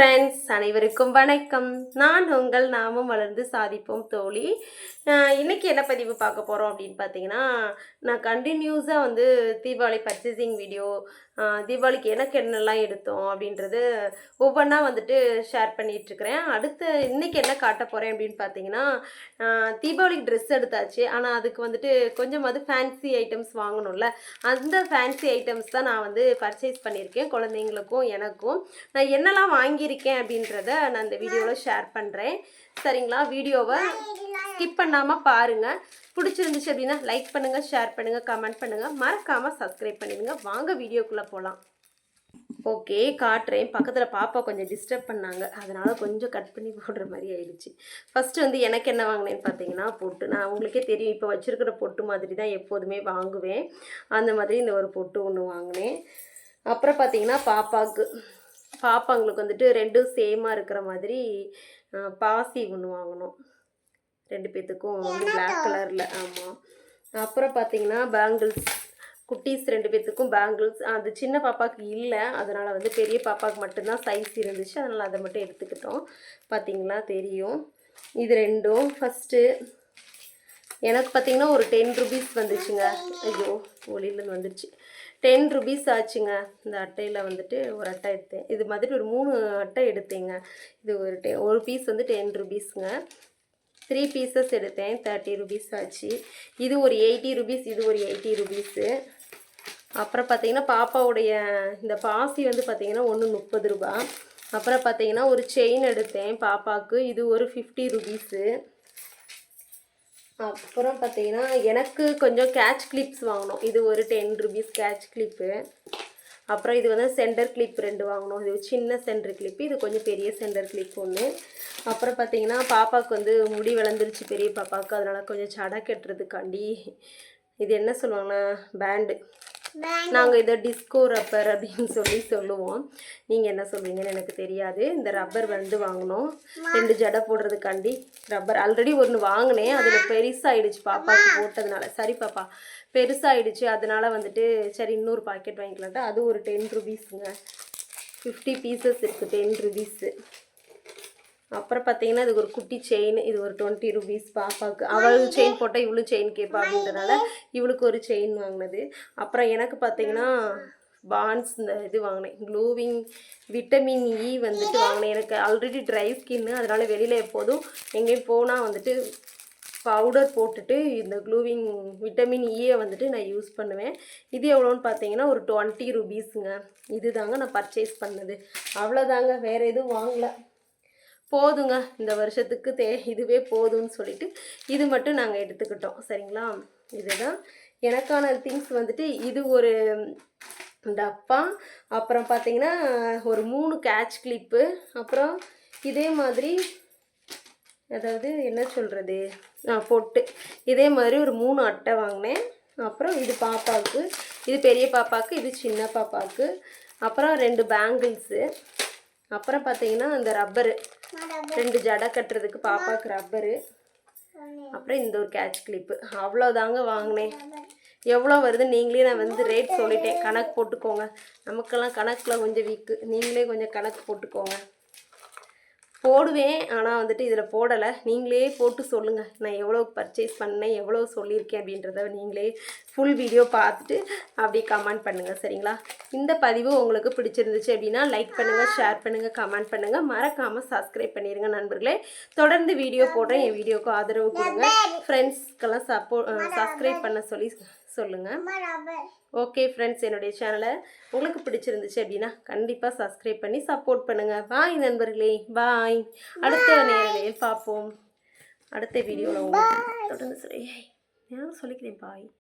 Friends அனைவருக்கும் வணக்கம். நான் உங்கள் நாமும் வளர்ந்து சாதிப்போம் தோழி. இன்றைக்கி என்ன பதிவு பார்க்க போகிறோம் அப்படின்னு பார்த்தீங்கன்னா நான் கண்டினியூஸாக வந்து தீபாவளி பர்ச்சேசிங் வீடியோ தீபாவளிக்கு எனக்கு என்னெல்லாம் எடுத்தோம் அப்படின்றது ஒவ்வொன்றா வந்துட்டு ஷேர் பண்ணிகிட்ருக்கிறேன் அடுத்து இன்றைக்கி என்ன காட்ட போகிறேன் அப்படின்னு பார்த்தீங்கன்னா தீபாவளிக்கு ட்ரெஸ் எடுத்தாச்சு. ஆனால் அதுக்கு வந்துட்டு கொஞ்சமாவது ஃபேன்சி ஐட்டம்ஸ் வாங்கணும்ல. அந்த ஃபேன்சி ஐட்டம்ஸ் தான் நான் வந்து பர்ச்சேஸ் பண்ணியிருக்கேன். குழந்தைங்களுக்கும் எனக்கும். நான் என்னெல்லாம் வாங்கி வாங்கியிருக்கேன் அப்படின்றத நான் இந்த வீடியோவில் ஷேர் பண்ணுறேன் சரிங்களா? வீடியோவை ஸ்கிப் பண்ணாமல் பாருங்கள் பிடிச்சிருந்துச்சு அப்படின்னா லைக் பண்ணுங்கள் ஷேர் பண்ணுங்கள் கமெண்ட் பண்ணுங்கள் மறக்காமல் சப்ஸ்கிரைப் பண்ணிடுங்க. வாங்க வீடியோக்குள்ளே போகலாம் ஓகே காட்டுறேன். பக்கத்தில் பாப்பா கொஞ்சம் டிஸ்டர்ப் பண்ணாங்க. அதனால் கொஞ்சம் கட் பண்ணி போடுற மாதிரி ஆயிடுச்சு. ஃபஸ்ட்டு வந்து எனக்கு என்ன வாங்கினேன்னு பார்த்தீங்கன்னா பொட்டு. நான் உங்களுக்கே தெரியும் இப்போ வச்சுருக்கிற பொட்டு மாதிரி தான் எப்போதுமே வாங்குவேன். அந்த மாதிரி இந்த ஒரு பொட்டு ஒன்று வாங்கினேன். அப்புறம் பார்த்தீங்கன்னா பாப்பாவுக்கு பாப்பாங்களுக்கு வந்துட்டு ரெண்டும் சேமாக இருக்கிற மாதிரி பாசி ஒன்று வாங்கினோம் ரெண்டு பேர்த்துக்கும் பிளாக் கலரில் ஆமாம் அப்புறம் பார்த்தீங்கன்னா பேங்கிள்ஸ் குட்டீஸ் ரெண்டு பேர்த்துக்கும் பேங்கிள்ஸ் அது சின்ன பாப்பாவுக்கு இல்லை. அதனால் வந்து பெரிய பாப்பாவுக்கு மட்டும்தான் சைஸ் இருந்துச்சு. அதனால் அதை மட்டும் எடுத்துக்கிட்டோம். பார்த்தீங்களா தெரியும். இது ரெண்டும். ஃபஸ்ட்டு எனக்கு பார்த்தீங்கன்னா ஒரு டென் ருபீஸ் வந்துச்சுங்க. ஐயோ ஒளியிலேருந்து வந்துருச்சு. டென் ருபீஸ் ஆச்சுங்க. இந்த அட்டையில் வந்துட்டு ஒரு அட்டை எடுத்தேன். இது மாதிரி ஒரு மூணு அட்டை எடுத்தேங்க. இது ஒரு டெ ஒரு பீஸ் வந்து டென் ருபீஸுங்க த்ரீ பீசஸ் எடுத்தேன். தேர்ட்டி ருபீஸ் ஆச்சு. இது ஒரு எயிட்டி ருபீஸ் இது ஒரு எயிட்டி ருபீஸு அப்புறம் பார்த்தீங்கன்னா பாப்பாவுடைய இந்த பாசி வந்து பார்த்தீங்கன்னா ஒன்று முப்பது ரூபா. அப்புறம் பார்த்தீங்கன்னா ஒரு செயின் எடுத்தேன் பாப்பாவுக்கு. இது ஒரு ஃபிஃப்டி ருபீஸு அப்புறம் பார்த்தீங்கன்னா எனக்கு கொஞ்சம் கேட்ச் கிளிப்ஸ் வாங்கினோம் இது ஒரு டென் ருபீஸ் கேட்ச் கிளிப்பு அப்புறம் இது வந்து சென்டர் கிளிப் ரெண்டு வாங்கினோம் இது சின்ன சென்டர் கிளிப்பு இது கொஞ்சம் பெரிய சென்டர் கிளிப் ஒன்று அப்புறம் பார்த்தீங்கன்னா பாப்பாவுக்கு வந்து முடி வளர்ந்துருச்சு பெரிய பாப்பாவுக்கு. அதனால் கொஞ்சம் சடை கட்டுறதுக்காண்டி இது என்ன சொல்லுவாங்கன்னா பேண்டு நாங்கள் இதை டிஸ்கோ ரப்பர் அப்படின்னு சொல்லி சொல்லுவோம். நீங்கள் என்ன சொல்லுவீங்கன்னு எனக்கு தெரியாது. இந்த ரப்பர் வந்து வாங்கினோம் ரெண்டு ஜடை போடுறதுக்காண்டி ரப்பர் ஆல்ரெடி ஒன்று வாங்கினேன். அதில் பெருசாகிடுச்சு பாப்பாவுக்கு போட்டதுனால. சரி பாப்பா பெருசாகிடுச்சு அதனால வந்துட்டு சரி இன்னொரு பாக்கெட் வாங்கிக்கலான்ட்டு அது ஒரு டென் ருபீஸுங்க ஃபிஃப்டி பீசஸ் இருக்குது டென் ருபீஸு அப்புறம் பார்த்தீங்கன்னா இதுக்கு ஒரு குட்டி செயின் இது ஒரு டுவெண்ட்டி ருபீஸ் பாப்பாவுக்கு அவள் செயின் போட்டால் இவ்வளோ செயின் கேட்பா அப்படின்றனால இவளுக்கு ஒரு செயின் வாங்கினது. அப்புறம் எனக்கு பார்த்தீங்கன்னா பான்ஸ் இந்த இது வாங்கினேன். க்ளூவிங் விட்டமின் இ வந்துட்டு வாங்கினேன். எனக்கு ஆல்ரெடி ட்ரை ஸ்கின்னு அதனால வெளியில் எப்போதும் எங்கேயும் போனால் வந்துட்டு பவுடர் போட்டுட்டு இந்த க்ளூவிங் விட்டமின் இயை வந்துட்டு நான் யூஸ் பண்ணுவேன். இது எவ்வளோன்னு பார்த்தீங்கன்னா ஒரு டுவெண்ட்டி ருபீஸுங்க இது தாங்க நான் பர்ச்சேஸ் பண்ணது. அவ்வளோதாங்க வேறு எதுவும் வாங்கலை. போதுங்க இந்த வருஷத்துக்கு தே இதுவே போதும்னு சொல்லிட்டு இது மட்டும் நாங்கள் எடுத்துக்கிட்டோம். சரிங்களா? இதுதான். எனக்கான திங்ஸ் வந்துட்டு இது ஒரு டப்பா அப்புறம் பார்த்தீங்கன்னா ஒரு மூணு கேட்ச் கிளிப்பு அப்புறம் இதே மாதிரி அதாவது என்ன சொல்கிறது பொட்டு. இதே மாதிரி ஒரு மூணு அட்டை வாங்கினேன். அப்புறம் இது பாப்பாவுக்கு இது பெரிய பாப்பாவுக்கு இது சின்ன பாப்பாவுக்கு அப்புறம் ரெண்டு பேங்கிள்ஸு அப்புறம் பார்த்தீங்கன்னா இந்த ரப்பரு ரெண்டு ஜடை கட்டுறதுக்கு பாப்பாவுக்கு ரப்பரு அப்புறம் இந்த ஒரு கேட்ச் கிளிப்பு அவ்வளோதாங்க வாங்கினேன். எவ்வளோ வருது நீங்களே நான் வந்து ரேட் சொல்லிட்டேன். கணக்கு போட்டுக்கோங்க. நமக்கெல்லாம் கணக்கில் கொஞ்சம் வீக்கு நீங்களே கொஞ்சம் கணக்கு போட்டுக்கோங்க. போடுவேன் ஆனால் வந்துட்டு இதில் போடலை. நீங்களே போட்டு சொல்லுங்கள் நான் எவ்வளோ பர்ச்சேஸ் பண்ணேன் எவ்வளோ சொல்லியிருக்கேன் அப்படின்றத நீங்களே ஃபுல் வீடியோ பார்த்துட்டு அப்படியே கமெண்ட் பண்ணுங்கள் சரிங்களா? இந்த பதிவு உங்களுக்கு பிடிச்சிருந்துச்சு அப்படின்னா லைக் பண்ணுங்கள் ஷேர் பண்ணுங்கள் கமெண்ட் பண்ணுங்கள் மறக்காமல் சப்ஸ்கிரைப் பண்ணிடுங்க நண்பர்களே. தொடர்ந்து வீடியோ போடுறேன். என் வீடியோக்கு ஆதரவு கொடுங்க. ஃப்ரெண்ட்ஸ்க்கெல்லாம் சப்போ சப்ஸ்கிரைப் பண்ண சொல்லி சொல்லுங்கள் ஓகே ஃப்ரெண்ட்ஸ் என்னுடைய சேனலை உங்களுக்கு பிடிச்சிருந்துச்சு அப்படின்னா கண்டிப்பாக சப்ஸ்கிரைப் பண்ணி சப்போர்ட் பண்ணுங்கள் பாய் நண்பர்களே. பாய் அடுத்த நேரலையில் பார்ப்போம். அடுத்த வீடியோவில் தொடர்ந்து சொல்லி நான் சொல்லிக்கிறேன் பாய்